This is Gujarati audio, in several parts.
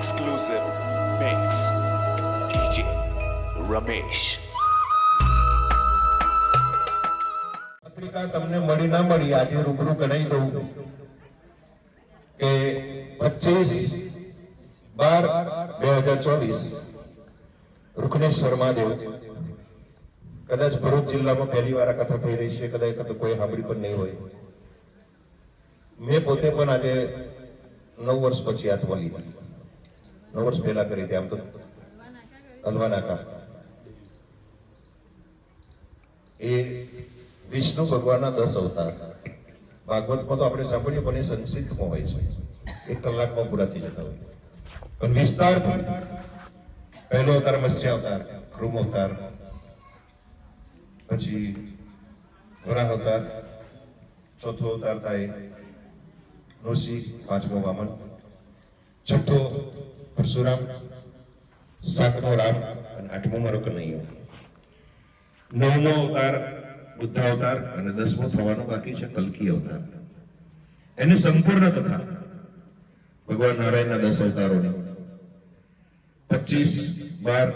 Mix. DJ Ramesh. પત્રિકા તમને મળી ના મળી, આજે રૂબરૂ કરાવી દઉં કે પચીસ બાર બે હજાર ચોવીસ રૂકનેશ્વર મહાદેવ કદાચ ભરૂચ જિલ્લામાં પહેલી વાર કથા થઈ રહી છે, કદાચ કદાચ કોઈ સાંભળી પણ નહીં હોય મેં પોતે પણ આજે નવ વર્ષ પછી હાથમાં લીધી વર્ષ પહેલા કરી હતી આમ તો અલવાનાકા એ વિષ્ણુ ભગવાનના દસ અવતાર ભાગવતમાં તો આપણે સાંભળીએ પણ એ સંક્ષિપ્તમાં હોય છે એક કલાકમાં પૂરા થઈ જતા હોય પણ વિસ્તાર પહેલો અવતાર મત્સ્ય અવતાર કૃમ અવતાર પછી વરાહ અવતાર ચોથો અવતાર થાય ઋષિ પાંચમો વામન છઠ્ઠો પરશુરામ, સાતમો રામ અને આઠમો મારો કનૈયો. નવમો અવતાર, બુદ્ધ અવતાર અને દસમો થવાનો બાકી છે કલ્કી અવતાર. એની સંપૂર્ણ કથા ભગવાન નારાયણના દસ અવતારોની. પચીસ બાર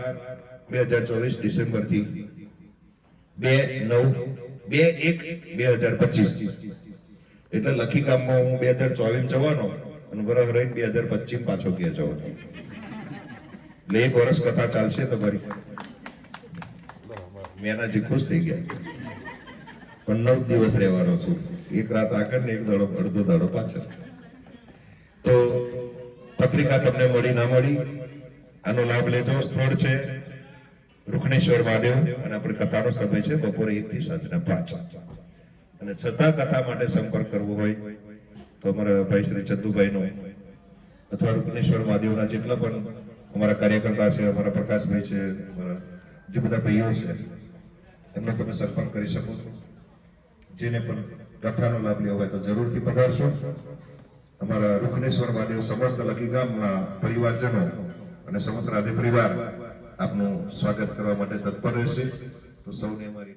બે હજાર ચોવીસ ડિસેમ્બરથી બે નવ બે એક બે હજાર પચીસ. એટલે લખી કામમાં હું બે હજાર ચોવીસ જવાનો અને વરહ રહી બે હજાર પચીસ પાછો ગયા જવાનો? એટલે એક વર્ષ કથા ચાલશે તમારી. મેનાજી ખુશ થઈ ગયા. પણ નવ દિવસ રહેવાનો છું. એક રાત આગળ ને એક દાડો, અડધો દાડો પાછળ. તો પત્રિકા તમને મળી, ના મળી, આનો લાભ લેજો. સ્થળ છે રુકણેશ્વર મહાદેવ અને આપણે કથાનો સમય છે બપોરે એક થી સાંજના પાંચ. અને છતાં કથા માટે સંપર્ક કરવો હોય તો અમારા ભાઈ શ્રી ચંદુભાઈ નો અથવા રૂકનેશ્વર મહાદેવના જેટલા પણ અમારા કાર્યકર્તા છે, અમારા પ્રકાશભાઈ છે, અમારા જે બધા ભાઈઓ છે, એમને તમે સર્પણ કરી શકો છો. જેને પણ કથાનો લાભ લેવો હોય તો જરૂરથી પધારશો. અમારા રૂખનેશ્વર મહાદેવ સમસ્ત લકી ગામના પરિવારજનો અને સમસ્ત રાધે પરિવાર આપનું સ્વાગત કરવા માટે તત્પર રહેશે. તો સૌને અમારી